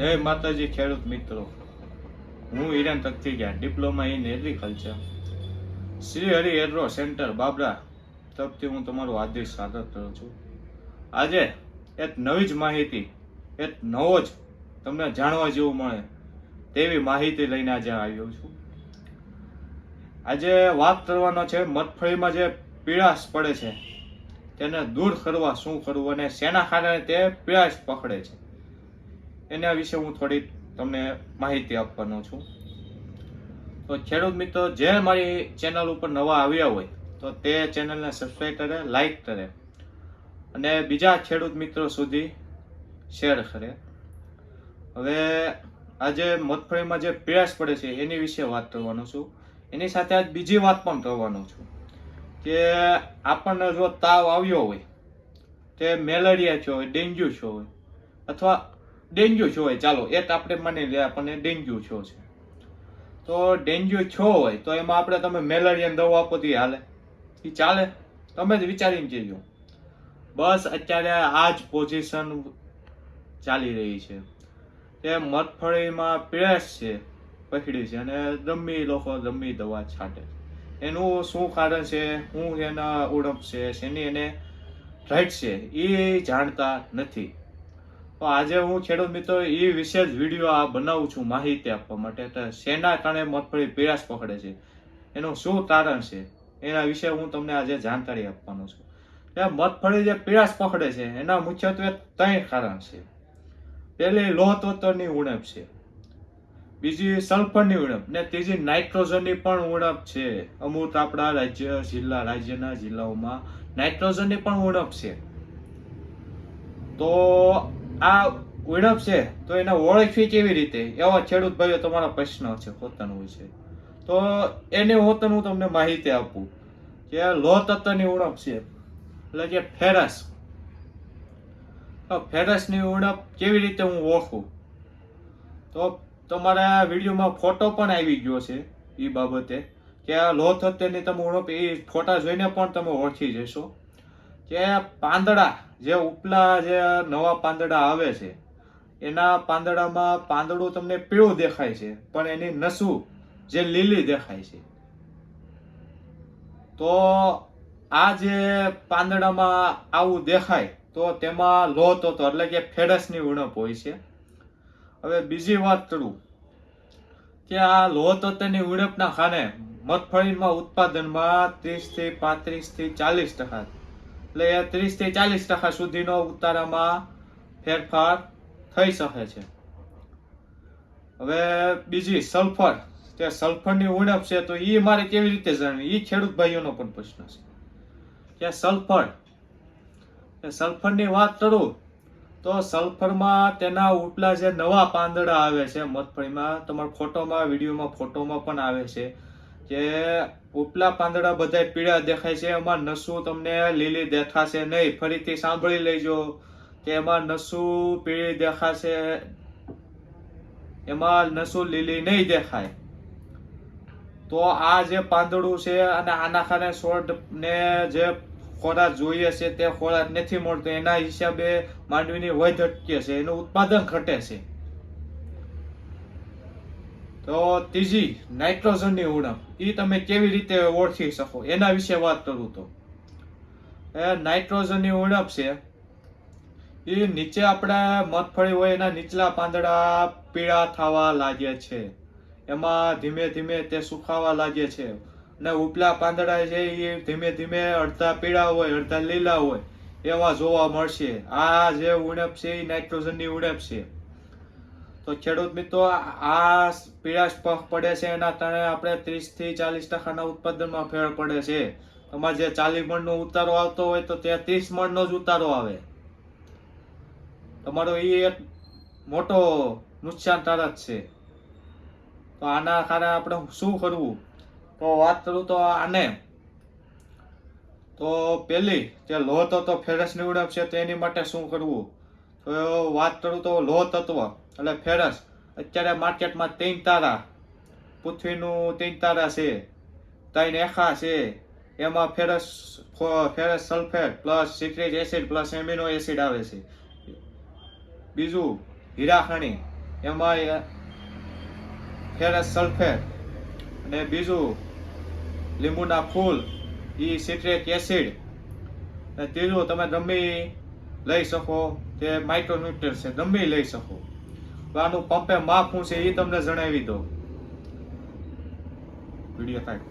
જય માતાજી, ખેડૂત મિત્રો. હું Hiren તકતીજા diploma in agriculture. Shri Hari agro centre, Babra તરફથી હું તમારું હાર્દિક સ્વાગત કરું છું. આજે એક નવી જ માહિતી, એક નવો જ તમને જાણવા જેવું મળે તેવી માહિતી લઈને આજે આવ્યો છું. આજે વાત કરવાનો છે, મગફળીમાં જે પીળાશ પડે છે, તેને દૂર કરવા શું કરવું અને શેના કારણે તે પીળાશ પકડે છે? એના વિશે હું થોડી તમને માહિતી આપવાનો છું. તો ખેડૂત મિત્રો, જે મારી ચેનલ ઉપર નવા આવ્યા હોય, તો તે ચેનલને સબસ્ક્રાઈબ કરે લાઈક કરે અને બીજા ખેડૂત મિત્રો સુધી શેર કરે. હવે આજે મગફળીમાં જે પીળાશ પડે છે, એની વિશે વાત કરવાનો છું. એની સાથે આજ બીજી વાત પણ કરવાનો છું કે આપણને જો તાવ આવ્યો હોય, તે મેલેરિયા થયો હોય, ડેન્ગ્યુ થયો હોય, અથવા ડેન્ગ્યુ છો હોય, ચાલો એક આપણે માની લે, આપણને ડેન્ગ્યુ છો છે. તો ડેન્ગ્યુ છો હોય, તો એમાં આપણે તમે મેલેરિયાની દવા આપો તો હાલે. એ ચાલે. તમે જ વિચારીને જજો. બસ અત્યારે આ જ પોઝિશન ચાલી રહી છે. તે મગફળીમાં પીળાશ છે, પકડી છે અને દમી લોકો દમી દવા છાંટે એનું શું કારણ છે? શું એના ઉડપ છે, શેની એને રાઈટ છે એ જાણતા નથી. તો આજે હું, ખેડૂત મિત્રો, એ વિશે જ વીડિયો આ બનાવું છું માહિતી આપવા માટે. શેના કારણે મગફળી પીળાશ પકડે છે? એનું શું કારણ છે? એના વિશે હું તમને આજે જાણકારી આપવાનો છું. એ મગફળી જે પીળાશ પકડે છે, એના મુખ્યત્વે ત્રણ કારણ છે. પહેલી લોહ તત્વની ઉણપ છે. બીજી, સલ્ફરની ઉણપ ને ત્રીજી, નાઇટ્રોજનની પણ ઉણપ છે. અમુક આપણા રાજ્ય, જિલ્લા, રાજ્યના જિલ્લાઓમાં નાઇટ્રોજનની પણ ઉણપ છે. તો આ ઉણપ છે, તો એને ઓળખવી કેવી રીતે? એવા ખેડૂત ભાઈઓ તમારા પ્રશ્ન છે પોતાનું છે. તો એને હું હું તમને માહિતી આપું કે લોહ તત્વની ઉણપ છે. એટલે કે ફેરસ. ફેરસની ઉણપ કેવી રીતે હું ઓળખું? તો તમારા વિડીયોમાં ફોટો પણ આવી ગયો છે એ બાબતે, કે આ લોહ તત્વની તમે ઉણપ એ ફોટા જોઈને પણ તમે ઓળખી જશો. કે પાંદડા, જે ઉપલા જે નવા પાંદડા આવે છે, એના પાંદડામાં પાંદડું તમને પીળું દેખાય છે, પણ એની નસું જે લીલી દેખાય છે. તો આ જે પાંદડામાં આવું દેખાય, તો તેમાં લોહ તત્વ એટલે કે ફેડસની ઉણપ હોય છે. હવે બીજી વાત કરું, કે આ લોહ તત્વની ઉણપના ખાને મગફળીમાં ઉત્પાદનમાં ત્રીસથી પાંત્રીસથી ચાલીસ ટકા એટલે ત્રીસથી ચાલીસ ટકા સુધીનો ઉતારામાં ફેરફાર થઈ શકે છે. હવે બીજી સલ્ફર, તે સલ્ફરની ઉણપ છે તો એ મારે કેવી રીતે જાણવી? એ ખેડૂત ભાઈઓનો પણ પ્રશ્ન છે. કે સલ્ફર સલ્ફરની વાત કરું તો સલ્ફરમાં તેના ઉપલા જે નવા પાંદડા આવે છે મગફળીમાં, તમારા ફોટોમાં, વિડીયોમાં ફોટોમાં પણ આવે છે. કે ઉપલા પાંદડા બધા પીળા દેખાય છે, એમાં નસું તમને લીલી દેખાશે નહીં. ફરીથી સાંભળી લેજો કે એમાં નસું પીળી દેખાશે. એમાં નસું લીલી નહીં દેખાય. તો આ જે પાંદડું છે અને આના ખાને છોડ ને જે ખોરાક જોઈએ છે તે ખોરાક નથી મળતો. એના હિસાબે માંડવીની વધ અટકે છે એનું ઉત્પાદન ઘટે છે. તો ત્રીજી, નાઇટ્રોજનની ઉણપ. એ તમે કેવી રીતે ઓળખી શકો? એના વિશે વાત કરું તો. નાઇટ્રોજનની ઉણપ છે એ નીચે આપણા મગફળી હોય એના નીચલા પાંદડા પીળા થવા લાગે છે. એમાં ધીમે ધીમે તે સુકાવા લાગે છે. અને ઉપલા પાંદડા છે એ ધીમે ધીમે અડધા પીળા હોય, અડધા લીલા હોય, એવા જોવા મળશે. આ જે ઉણપ છે એ નાઇટ્રોજનની ઉણપ છે. તો ખેડૂત મિત્રો, આ પીળાશ પફ પડે છે એના કારણે આપણે ત્રીસથી ચાલીસ ટકાના ઉત્પાદનમાં ફેર પડે છે. તમારે જે ચાલીસ મણનો ઉતારો આવતો હોય તો ત્યાં ત્રીસ મણનો જ ઉતારો આવે. તમારો એ એક મોટો નુકસાન તારક છે. તો આના કારણે આપણે શું કરવું? તો વાત કરું તો આને. તો પેલી, જે લોહ તો ફેરસની નીવડપ છે તેની માટે શું કરવું? વાત કરું તો લોહ તત્વ એટલે ફેરસ. અત્યારે માર્કેટમાં ત્રણ તારા. પૃથ્વીનું ત્રણ તારા છે. ત્રણ એખા છે. એમાં ferrous ferrous sulphate plus citric acid plus amino acid આવે છે. બીજું હીરાખણી. એમાં ફેરસ સલ્ફેટ. અને બીજું લીંબુના ફૂલ. એ સિટ્રિક એસિડ અને ત્રીજું તમે ગમે લઈ શકો તે માઇક્રોન્યુટ્રન છે, ગમે લઈ શકો. તો આનું પંપે માપ શું છે એ તમને જણાવી દો વીડિયો કાઢ